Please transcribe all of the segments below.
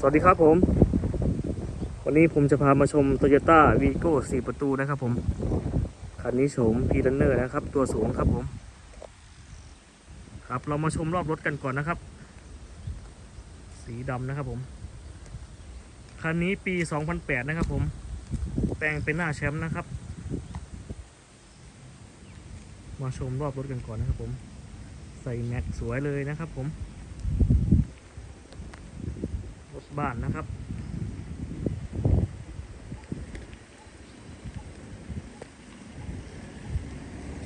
สวัสดีครับผม วันนี้ผมจะพามาชม Toyota Vigo 4 ประตูนะครับผม คันนี้โฉม p r u n n e r นะครับ ตัวสูงครับผม ครับเรามาชมรอบรถกันก่อนนะครับ สีดำนะครับผม คันนี้ปี 2008 นะครับผมแปลงเป็นหน้าแชมป์นะครับ มาชมรอบรถกันก่อนนะครับผม ใส่แม็กสวยเลยนะครับผม รถ บ้านนะครับ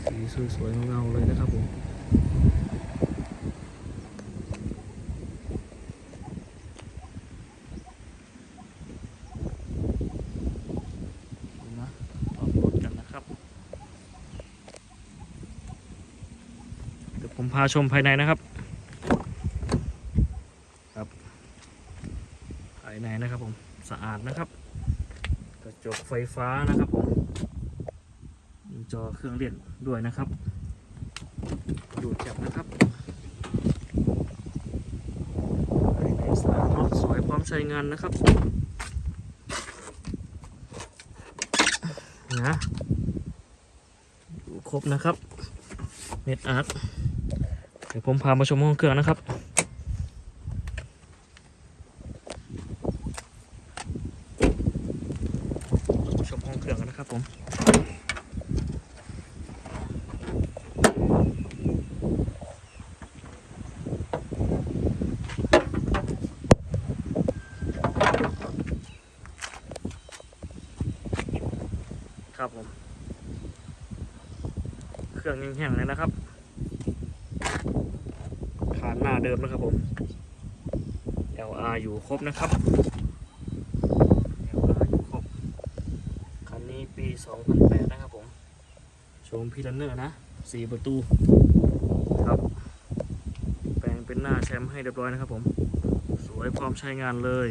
สีสวยๆเงาๆเลยนะครับผมดูนะออกรถกันนะครับเดี๋ยวผมพาชมภายในนะครับ ภายในนะครับผมสะอาดนะครับ กระจกไฟฟ้านะครับผมมีจอเครื่องเล่นด้วยนะครับ ดูดจับนะครับในสะอาดรถสวยพร้อมใช้งานนะครับนะดูครบนะครับเน็ตอาร์ตเดี๋ยวผมพามาชมห้องเครื่องนะครับ ชมห้อง เครื่องกันนะครับผมครับผม เครื่องยังแห้งเลยนะครับขานหน้าเดิมนะครับผม LR อยู่ครบนะครับ LR อยู่ครบ คันนี้ปี 2008 นะครับผมโชมพีลันเนอร์นะ 4 ประตูครับ แปลงเป็นหน้าแชมป์ให้เรียบร้อยนะครับผม สวยพร้อมใช้งานเลย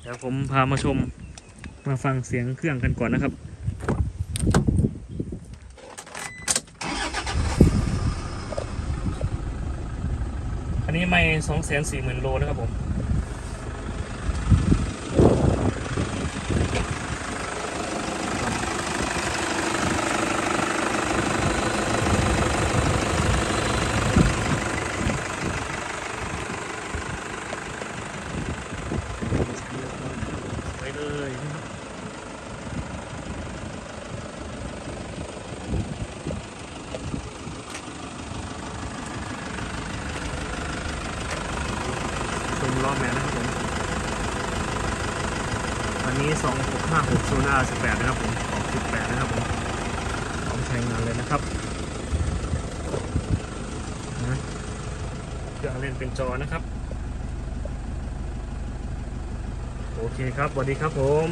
เดี๋ยวผมพามาชมมาฟังเสียงเครื่องกันก่อนนะครับอันนี้ไม่สองแสนสี่หมื่นโลนะครับผม ไปเลยนะครับชมล้อแม็กนะครับผมวั นนี้ 2656โซน่า18 นะครับผมออก18 นะครับผมพร้อมใช้งานเลยนะครับนะเครื่องเล่นเป็นจอนะครับ โอเคครับสวัสดีครับผม